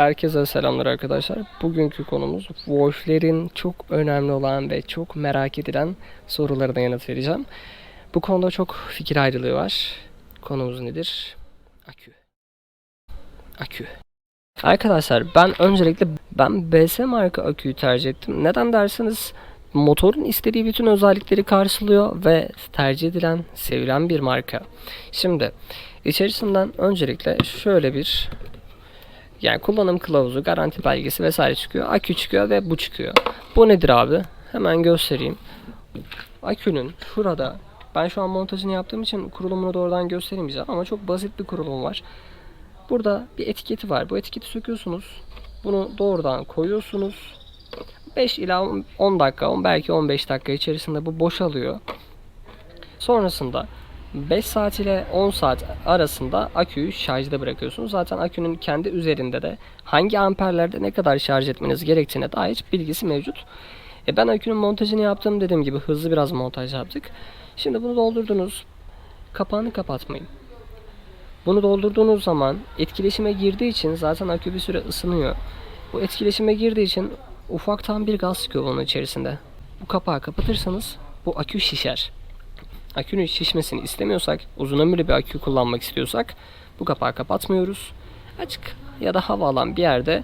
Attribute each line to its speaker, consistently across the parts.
Speaker 1: Herkese selamlar arkadaşlar. Bugünkü konumuz Wolf'lerin çok önemli olan ve çok merak edilen sorularına yanıt vereceğim. Bu konuda çok fikir ayrılığı var. Konumuz nedir? Akü. Akü. Arkadaşlar ben öncelikle ben BS marka aküyü tercih ettim. Neden derseniz motorun istediği bütün özellikleri karşılıyor ve tercih edilen, sevilen bir marka. Şimdi içerisinden öncelikle şöyle bir yani kullanım kılavuzu, garanti belgesi vesaire çıkıyor. Akü çıkıyor ve bu çıkıyor. Bu nedir abi? Hemen göstereyim. Akünün şurada ben şu an montajını yaptığım için kurulumunu doğrudan gösteremeyeceğim ama çok basit bir kurulum var. Burada bir etiketi var. Bu etiketi söküyorsunuz. Bunu doğrudan koyuyorsunuz. 5 ila 10 dakika, belki 15 dakika içerisinde bu boşalıyor. Sonrasında 5 saat ile 10 saat arasında aküyü şarjda bırakıyorsunuz. Zaten akünün kendi üzerinde de hangi amperlerde ne kadar şarj etmeniz gerektiğine dair bilgisi mevcut. E ben akünün montajını yaptım dediğim gibi hızlı biraz montaj yaptık. Şimdi bunu doldurdunuz. Kapağını kapatmayın. Bunu doldurduğunuz zaman etkileşime girdiği için zaten akü bir süre ısınıyor. Bu etkileşime girdiği için ufaktan bir gaz çıkıyor bunun içerisinde. Bu kapağı kapatırsanız bu akü şişer akünün şişmesini istemiyorsak, uzun ömürlü bir akü kullanmak istiyorsak bu kapağı kapatmıyoruz. Açık ya da hava alan bir yerde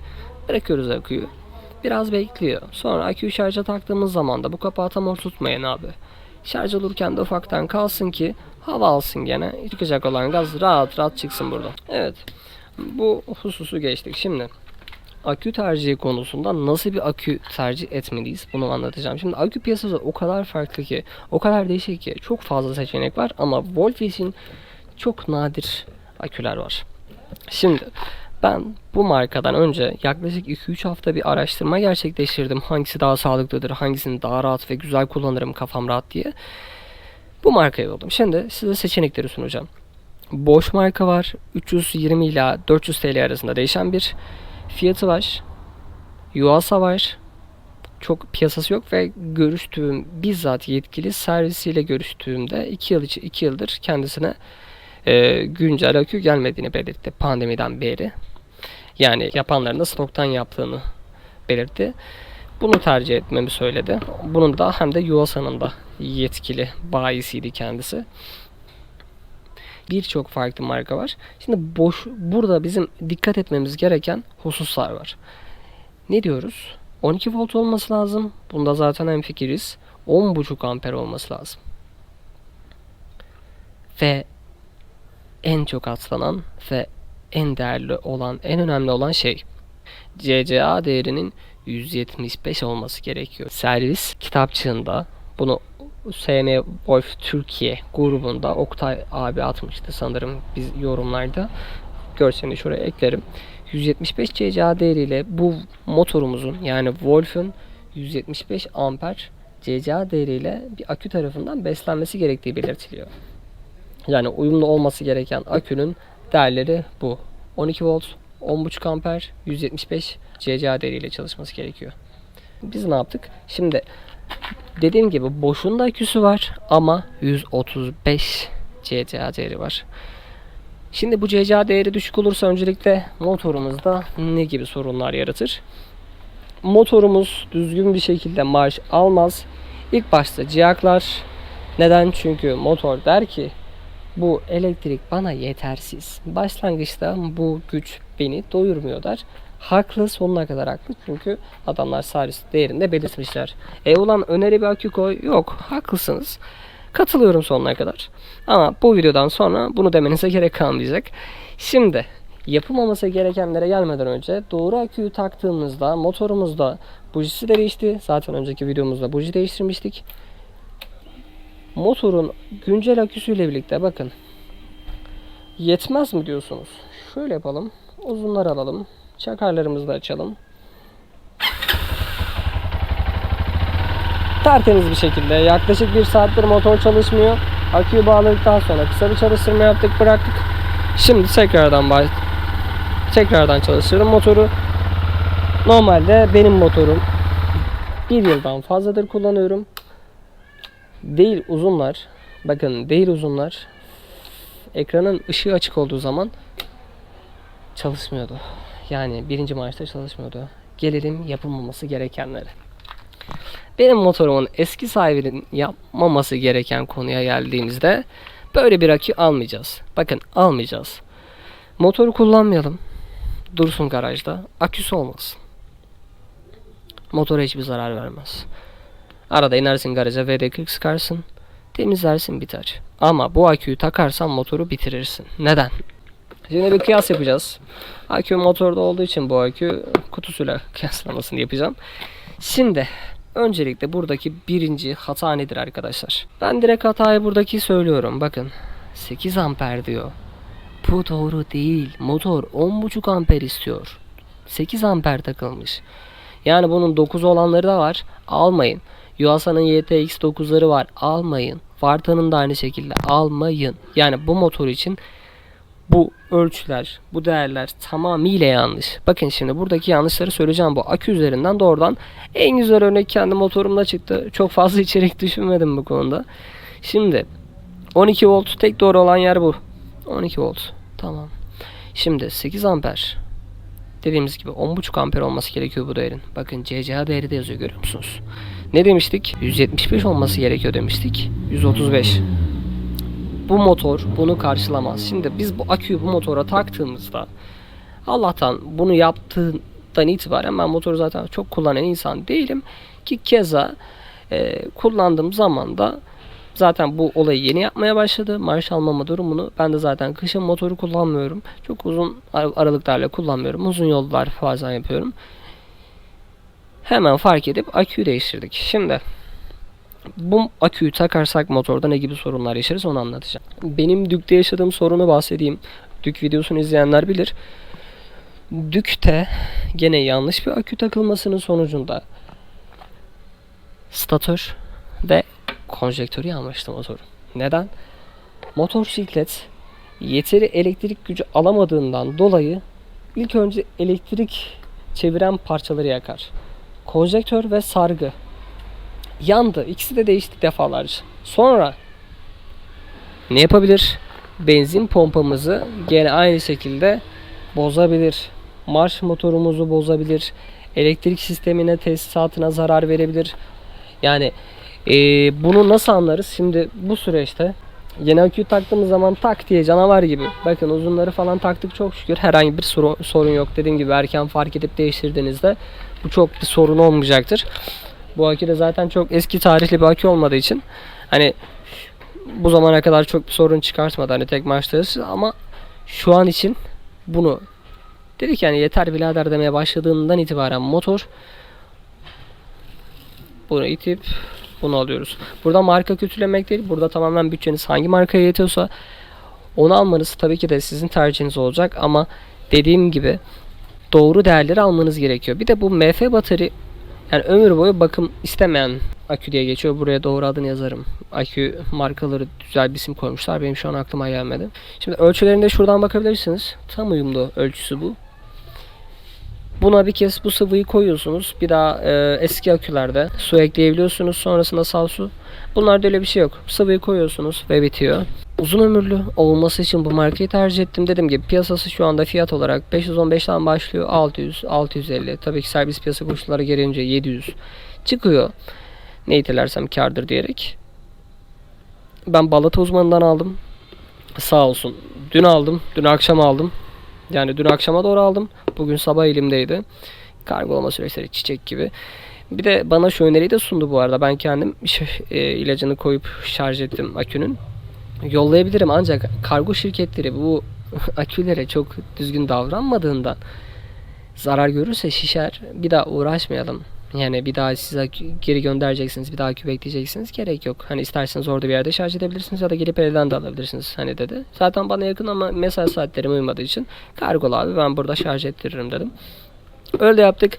Speaker 1: bırakıyoruz aküyü. Biraz bekliyor. Sonra aküyü şarja taktığımız zaman da bu kapağı tam oturtmayın abi. Şarj olurken de ufaktan kalsın ki hava alsın gene. Çıkacak olan gaz rahat rahat çıksın burada. Evet. Bu hususu geçtik. Şimdi akü tercihi konusunda nasıl bir akü tercih etmeliyiz bunu anlatacağım. Şimdi akü piyasası o kadar farklı ki, o kadar değişik ki çok fazla seçenek var ama için çok nadir aküler var. Şimdi ben bu markadan önce yaklaşık 2-3 hafta bir araştırma gerçekleştirdim. Hangisi daha sağlıklıdır, hangisini daha rahat ve güzel kullanırım kafam rahat diye. Bu markayı buldum. Şimdi size seçenekleri sunacağım. Bosch marka var. 320 ila 400 TL arasında değişen bir fiyatı var. Yuasa var. Çok piyasası yok ve görüştüğüm bizzat yetkili servisiyle görüştüğümde 2 yıl içi 2 yıldır kendisine e, güncel akü gelmediğini belirtti pandemiden beri. Yani yapanların da stoktan yaptığını belirtti. Bunu tercih etmemi söyledi. Bunun da hem de Yuasa'nın da yetkili bayisiydi kendisi birçok farklı marka var. Şimdi boş burada bizim dikkat etmemiz gereken hususlar var. Ne diyoruz? 12 volt olması lazım. Bunda zaten en fikiriz. 10.5 amper olması lazım. Ve en çok atlanan ve en değerli olan, en önemli olan şey CCA değerinin 175 olması gerekiyor. Servis kitapçığında bunu SM Wolf Türkiye grubunda Oktay abi atmıştı sanırım biz yorumlarda. Görselini şuraya eklerim. 175 CCA değeriyle bu motorumuzun yani Wolf'un 175 amper CCA değeriyle bir akü tarafından beslenmesi gerektiği belirtiliyor. Yani uyumlu olması gereken akünün değerleri bu. 12 volt, 10.5 amper, 175 CCA değeriyle çalışması gerekiyor. Biz ne yaptık? Şimdi Dediğim gibi boşunda aküsü var ama 135 CCA değeri var. Şimdi bu CCA değeri düşük olursa öncelikle motorumuzda ne gibi sorunlar yaratır? Motorumuz düzgün bir şekilde marş almaz. İlk başta ciyaklar. Neden? Çünkü motor der ki bu elektrik bana yetersiz. Başlangıçta bu güç beni doyurmuyor der haklı sonuna kadar haklı. Çünkü adamlar servis değerinde belirtmişler. E ulan öneri bir akü koy. Yok haklısınız. Katılıyorum sonuna kadar. Ama bu videodan sonra bunu demenize gerek kalmayacak. Şimdi yapılmaması gerekenlere gelmeden önce doğru aküyü taktığımızda motorumuzda bujisi de değişti. Zaten önceki videomuzda buji değiştirmiştik. Motorun güncel aküsüyle birlikte bakın. Yetmez mi diyorsunuz? Şöyle yapalım. Uzunlar alalım. Çakarlarımızı da açalım. Tertemiz bir şekilde yaklaşık bir saattir motor çalışmıyor. Aküyü bağladıktan sonra kısa bir çalıştırma yaptık bıraktık. Şimdi tekrardan baş tekrardan çalıştırdım motoru. Normalde benim motorum bir yıldan fazladır kullanıyorum. Değil uzunlar. Bakın değil uzunlar. Ekranın ışığı açık olduğu zaman çalışmıyordu. Yani birinci marşta çalışmıyordu. Gelelim yapılmaması gerekenlere. Benim motorumun eski sahibinin yapmaması gereken konuya geldiğimizde böyle bir akü almayacağız. Bakın almayacağız. Motoru kullanmayalım. Dursun garajda. Aküsü olmasın. Motora hiçbir zarar vermez. Arada inersin garaja VD40 sıkarsın. Temizlersin biter. Ama bu aküyü takarsan motoru bitirirsin. Neden? Şimdi bir kıyas yapacağız. Akü motorda olduğu için bu akü kutusuyla kıyaslamasını yapacağım. Şimdi öncelikle buradaki birinci hata nedir arkadaşlar? Ben direkt hatayı buradaki söylüyorum. Bakın 8 amper diyor. Bu doğru değil. Motor 10.5 amper istiyor. 8 amper takılmış. Yani bunun 9 olanları da var. Almayın. Yuasa'nın YTX 9'ları var. Almayın. Varta'nın da aynı şekilde almayın. Yani bu motor için bu ölçüler, bu değerler tamamıyla yanlış. Bakın şimdi buradaki yanlışları söyleyeceğim bu akü üzerinden doğrudan en güzel örnek kendi motorumda çıktı. Çok fazla içerik düşünmedim bu konuda. Şimdi 12 volt tek doğru olan yer bu. 12 volt. Tamam. Şimdi 8 amper. Dediğimiz gibi 10.5 amper olması gerekiyor bu değerin. Bakın CCA değeri de yazıyor görüyor musunuz? Ne demiştik? 175 olması gerekiyor demiştik. 135 bu motor bunu karşılamaz. Şimdi biz bu aküyü bu motora taktığımızda Allah'tan bunu yaptığından itibaren ben motoru zaten çok kullanan insan değilim ki keza e, kullandığım zaman da zaten bu olayı yeni yapmaya başladı. Marş almama durumunu ben de zaten kışın motoru kullanmıyorum. Çok uzun ar- aralıklarla kullanmıyorum. Uzun yollar bazen yapıyorum. Hemen fark edip aküyü değiştirdik. Şimdi bu aküyü takarsak motorda ne gibi sorunlar yaşarız onu anlatacağım. Benim Dük'te yaşadığım sorunu bahsedeyim. Dük videosunu izleyenler bilir. Dük'te gene yanlış bir akü takılmasının sonucunda statör ve konjektörü yanmıştı motorun. Neden? Motor siklet yeteri elektrik gücü alamadığından dolayı ilk önce elektrik çeviren parçaları yakar. Konjektör ve sargı yandı. İkisi de değişti defalarca. Sonra ne yapabilir? Benzin pompamızı gene aynı şekilde bozabilir. Marş motorumuzu bozabilir. Elektrik sistemine, tesisatına zarar verebilir. Yani eee, bunu nasıl anlarız? Şimdi bu süreçte yeni aküyü taktığımız zaman tak diye canavar gibi. Bakın uzunları falan taktık çok şükür. Herhangi bir sorun yok. Dediğim gibi erken fark edip değiştirdiğinizde bu çok bir sorun olmayacaktır. Bu akü de zaten çok eski tarihli bir akü olmadığı için hani bu zamana kadar çok bir sorun çıkartmadı hani tek maçta ama şu an için bunu dedik yani yeter birader demeye başladığından itibaren motor bunu itip bunu alıyoruz. Burada marka kötülemek değil. Burada tamamen bütçeniz hangi markaya yetiyorsa onu almanız tabii ki de sizin tercihiniz olacak ama dediğim gibi doğru değerleri almanız gerekiyor. Bir de bu MF batarya yani ömür boyu bakım istemeyen akü diye geçiyor. Buraya doğru adını yazarım. Akü markaları güzel bir isim koymuşlar. Benim şu an aklıma gelmedi. Şimdi ölçülerinde şuradan bakabilirsiniz. Tam uyumlu ölçüsü bu. Buna bir kez bu sıvıyı koyuyorsunuz. Bir daha e, eski akülerde su ekleyebiliyorsunuz. Sonrasında sal su. Bunlarda öyle bir şey yok. Sıvıyı koyuyorsunuz ve bitiyor. Uzun ömürlü olması için bu markayı tercih ettim. Dediğim gibi piyasası şu anda fiyat olarak 515'ten başlıyor. 600, 650. Tabii ki servis piyasa koşulları gelince 700 çıkıyor. Ne itelersem kardır diyerek. Ben balata uzmanından aldım. Sağ olsun. Dün aldım. Dün akşam aldım. Yani dün akşama doğru aldım. Bugün sabah elimdeydi. Kargolama süreçleri çiçek gibi. Bir de bana şu öneriyi de sundu bu arada. Ben kendim e, ilacını koyup şarj ettim akünün. Yollayabilirim ancak kargo şirketleri bu akülere çok düzgün davranmadığından zarar görürse şişer. Bir daha uğraşmayalım. Yani bir daha size geri göndereceksiniz. Bir daha akü bekleyeceksiniz. Gerek yok. Hani isterseniz orada bir yerde şarj edebilirsiniz ya da gelip evden de alabilirsiniz. Hani dedi. Zaten bana yakın ama mesai saatlerim uymadığı için kargolu abi ben burada şarj ettiririm dedim. Öyle yaptık.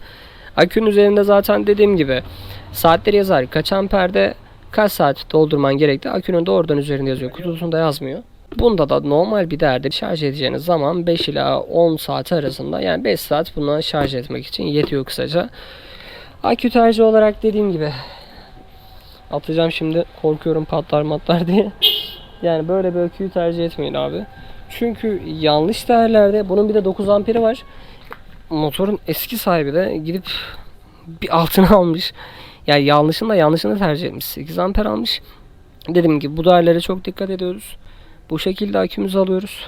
Speaker 1: Akünün üzerinde zaten dediğim gibi saatleri yazar. Kaç amperde kaç saat doldurman gerektiği akünün doğrudan üzerinde yazıyor. Kutusunda yazmıyor. Bunda da normal bir değerde şarj edeceğiniz zaman 5 ila 10 saat arasında yani 5 saat buna şarj etmek için yetiyor kısaca. Akü tercih olarak dediğim gibi atacağım şimdi korkuyorum patlar matlar diye. Yani böyle bir aküyü tercih etmeyin abi. Çünkü yanlış değerlerde bunun bir de 9 amperi var. motorun eski sahibi de gidip bir altına almış. Yani yanlışın da yanlışını tercih etmiş. 8 amper almış. Dedim ki bu değerlere çok dikkat ediyoruz. Bu şekilde akümüzü alıyoruz.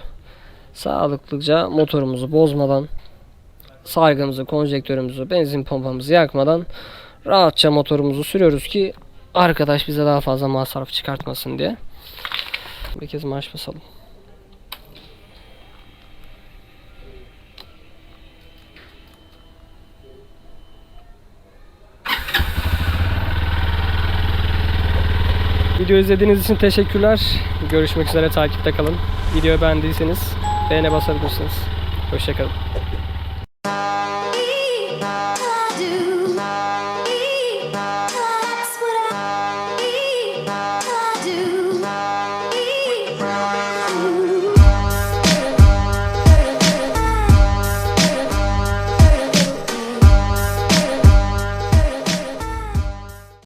Speaker 1: Sağlıklıca motorumuzu bozmadan sargımızı, konjektörümüzü, benzin pompamızı yakmadan rahatça motorumuzu sürüyoruz ki arkadaş bize daha fazla masraf çıkartmasın diye. Bir kez marş basalım. Video izlediğiniz için teşekkürler. Görüşmek üzere takipte kalın. Videoyu beğendiyseniz beğene basabilirsiniz. Hoşçakalın.